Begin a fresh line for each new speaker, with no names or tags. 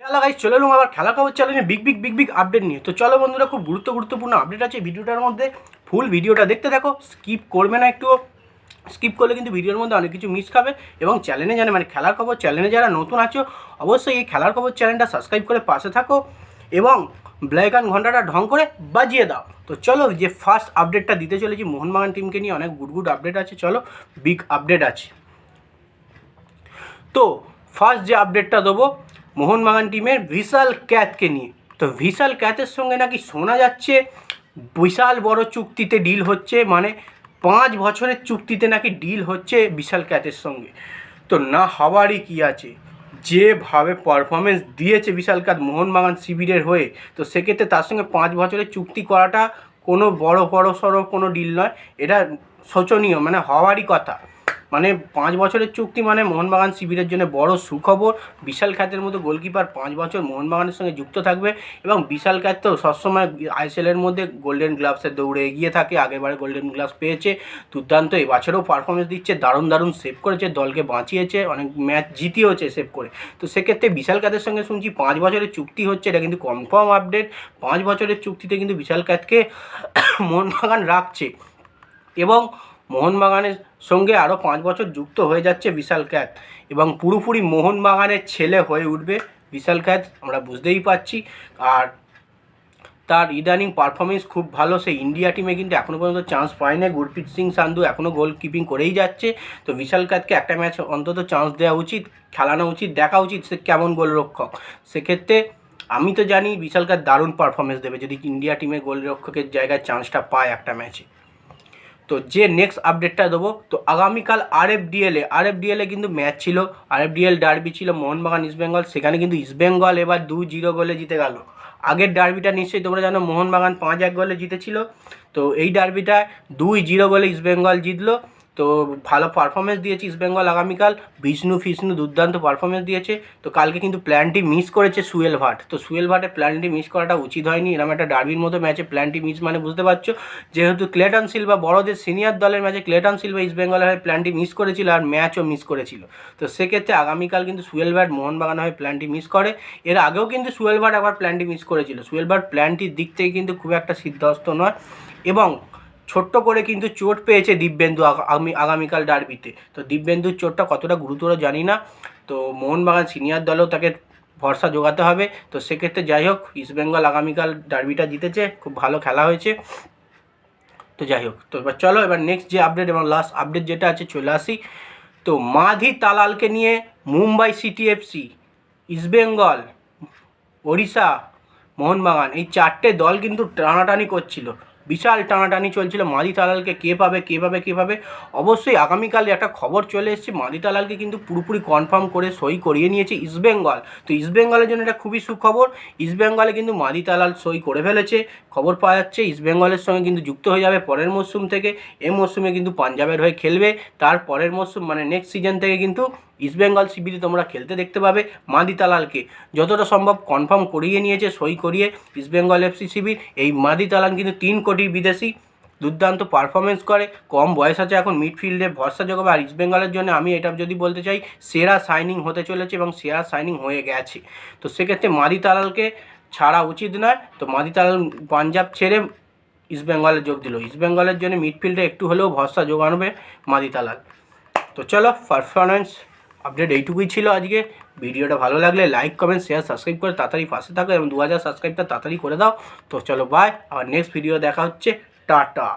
খেলা গাইজ চলে এলাম আবার খেলা খবর চ্যানেলে big big big big update নিয়ে। তো চলো বন্ধুরা, খুব গুরুত্ব গুরুত্বপূর্ণ আপডেট আছে ভিডিওটার মধ্যে। ফুল ভিডিওটা দেখতে দেখো স্কিপ করবে না একটু স্কিপ করলে কিন্তু ভিডিওর মধ্যে অনেক কিছু মিস খাবে। এবং চ্যানেলে জানে মানে খেলার খবর চ্যানেলে যারা নতুন আছো, অবশ্যই এই খেলার খবর চ্যানেলটা সাবস্ক্রাইব করে পাশে থাকো এবং ব্ল্যাক অ্যান্ড ঘন্টাটা ঢং করে বাজিয়ে দাও। তো চলো যে ফার্স্ট আপডেটটা দিতে চলেছি, মোহনবাগান টিমকে নিয়ে অনেক গুড গুড আপডেট আছে। চলো বিগ আপডেট আছে। তো ফার্স্ট যে আপডেটটা দেবো মোহনবাগান টিমের ভিশাল ক্যাথকে নিয়ে। তো ভিশাল ক্যাথের সঙ্গে নাকি শোনা যাচ্ছে, বিশাল বড় চুক্তিতে ডিল হচ্ছে মানে পাঁচ বছরের চুক্তিতে নাকি ডিল হচ্ছে বিশাল ক্যাথের সঙ্গে। তো না হওয়ারই কী আছে? যেভাবে পারফরমেন্স দিয়েছে বিশাল ক্যাথ মোহনবাগান শিবিরের হয়ে, তো সেক্ষেত্রে তার সঙ্গে পাঁচ বছরের চুক্তি করাটা কোনো বড় বড় সড়ো কোনো ডিল নয়। এটা শোচনীয় মানে হওয়ারই কথা। মানে পাঁচ বছরের চুক্তি মানে মোহনবাগান শিবিরের জন্য বড় সুখবর। বিশাল খ্যাতের মতো গোলকিপার পাঁচ বছর মোহনবাগানের সঙ্গে যুক্ত থাকবে এবং বিশাল খ্যাত তো সবসময় আইএসএলের মধ্যে গোল্ডেন গ্লাভসের দৌড়ে এগিয়ে থাকে, আগেরবারে গোল্ডেন গ্লাভস পেয়েছে। দুর্দান্ত এবছরেও পারফরমেন্স দিচ্ছে, দারুণ দারুণ সেভ করেছে, দলকে বাঁচিয়েছে, অনেক ম্যাচ জিতিয়েওছে সেভ করে। তো সেক্ষেত্রে বিশাল খ্যাতের সঙ্গে শুনছি পাঁচ বছরের চুক্তি হচ্ছে, এটা কিন্তু কনফার্ম আপডেট পাঁচ বছরের চুক্তিতে কিন্তু বিশাল খ্যাতকে মোহনবাগান রাখছে। এবং মোহনবাগানের সঙ্গে আরও পাঁচ বছর যুক্ত হয়ে যাচ্ছে বিশাল ক্যাত এবং পুরোপুরি মোহনবাগানের ছেলে হয়ে উঠবে বিশাল ক্যাত আমরা বুঝতেই পারছি। আর তার ইদানিং পারফরমেন্স খুব ভালো সে ইন্ডিয়া টিমে কিন্তু এখনও পর্যন্ত চান্স পায় না গুরপ্রীত সিং সান্ধু এখনও গোল কিপিং করেই যাচ্ছে। তো বিশাল কাতকে একটা ম্যাচ অন্তত চান্স দেওয়া উচিত, খেলানো উচিত, দেখা উচিত সে কেমন গোলরক্ষক। সেক্ষেত্রে আমি তো জানি বিশাল কাত দারুণ পারফরমেন্স দেবে, যদি ইন্ডিয়া টিমে গোলরক্ষকের জায়গায় চান্সটা পায় একটা ম্যাচে তো যে নেক্সট আপডেটটা দেবো, তো আগামীকাল আর এফ ডিএলে আর এফ ডিএলে কিন্তু ম্যাচ ছিল। আর এফ ডিএল ডার্বি ছিল মোহনবাগান ইস্টবেঙ্গল সেখানে কিন্তু ইস্টবেঙ্গল এবার দু জিরো গোলে জিতে গেল। আগের ডার্বিটা নিশ্চয়ই তোমরা জানো, মোহনবাগান পাঁচ এক গোলে জিতেছিল। তো এই ডার্বিটায় দুই জিরো গোলে ইস্টবেঙ্গল জিতলো। তো ভালো পারফরমেন্স দিয়েছে ইস্টবেঙ্গল আগামীকাল। বিষ্ণু, ফিষ্ণু দুর্দান্ত পারফরমেন্স দিয়েছে। তো কালকে কিন্তু প্ল্যানটি মিস করেছে সুয়েল ভাট। তো সুয়েল ভাটের প্ল্যানটি মিস করাটা উচিত হয়নি। এরকম একটা ডার্বির মতো ম্যাচে প্ল্যানটি মিস মানে বুঝতে পারছ? যেহেতু ক্লেটন সিলভা বড়দের সিনিয়র দলের ম্যাচে ক্লেটন সিলভা ইস্টবেঙ্গলের হয়ে প্ল্যানটি মিস করেছিল আর ম্যাচও মিস করেছিল। তো সেক্ষেত্রে আগামীকাল কিন্তু সুয়েল ভাট মোহনবাগান হয়ে প্ল্যানটি মিস করে। এর আগেও কিন্তু সুয়েল ভাট আবার প্ল্যানটি মিস করেছিল। সুয়েল ভাট প্ল্যানটির দিক থেকে কিন্তু খুব একটা সিদ্ধহস্ত নয়। এবং ছোট্ট করে কিন্তু চোট পেয়েছে দিব্যেন্দু আগামী আগামীকাল ডার্বিতে। তো দিব্যেন্দুর চোটটা কতটা গুরুতর জানি না। তো মোহনবাগান সিনিয়র দলেও তাকে ভরসা জোগাতে হবে। তো সেক্ষেত্রে যাই হোক ইস্টবেঙ্গল আগামীকাল ডার্বিটা জিতেছে। খুব ভালো খেলা হয়েছে। তো যাই হোক, তো এবার চলো, এবার নেক্সট যে আপডেট এবং লাস্ট আপডেট যেটা আছে, চলে আসি। তো মাধি তালালকে নিয়ে মুম্বাই সিটি এফসি ইস্টবেঙ্গল ওড়িশা, মোহনবাগান, এই চারটে দল কিন্তু টানাটানি করছিল। বিশাল টানাটানি চলছিল। মাদি তালালকে কে পাবে কে পাবে কে পাবে? অবশ্যই আগামীকাল একটা খবর চলে এসেছে। মাদি তালালকে কিন্তু পুরোপুরি কনফার্ম করে, সই করিয়ে নিয়েছে ইস্টবেঙ্গল তো ইস্টবেঙ্গলের জন্য এটা খুবই সুখবর। ইস্টবেঙ্গলে কিন্তু মাদি তালাল সই করে ফেলেছে। খবর পাওয়া যাচ্ছে ইস্টবেঙ্গলের সঙ্গে কিন্তু যুক্ত হয়ে যাবে পরের মরশুম থেকে। এ মরশুমে কিন্তু পাঞ্জাবের হয়ে খেলবে। তার পরের মরশুম মানে নেক্সট সিজন থেকে কিন্তু ইস্টবেঙ্গল শিবিরে তোমরা খেলতে দেখতে পাবে মাদি তালালকে যতটা সম্ভব কনফার্ম করিয়ে নিয়েছে, সই করিয়ে ইস্টবেঙ্গল এফসি শিবির এই মাদি তালাল কিন্তু তিন কোটি বিদেশি দুর্দান্ত পারফরমেন্স করে, কম বয়স আছে এখন মিডফিল্ডে ভরসা যোগাবে। আর ইস্টবেঙ্গলের জন্য আমি এটা যদি বলতে চাই, সেরা সাইনিং হতে চলেছে এবং সেরা সাইনিং হয়ে গেছে। তো সেক্ষেত্রে মাদি তালালকে ছাড়া উচিত নয়। তো মাদি তালাল পাঞ্জাব ছেড়ে ইস্টবেঙ্গলে যোগ দিল। ইস্টবেঙ্গলের জন্য মিডফিল্ডে একটু হলেও ভরসা যোগানবে মাদি তালাল তো চলো পারফরমেন্স আপডেট এইটুকুই ছিল আজকে। ভিডিওটা ভালো লাগলে লাইক কমেন্ট শেয়ার সাবস্ক্রাইব করে তাড়াতাড়ি পাশে থাকো এবং দু হাজার সাবস্ক্রাইবটা তাড়াতাড়ি করে দাও। তো চলো বাই আবার নেক্সট ভিডিও দেখা হচ্ছে। টাটা।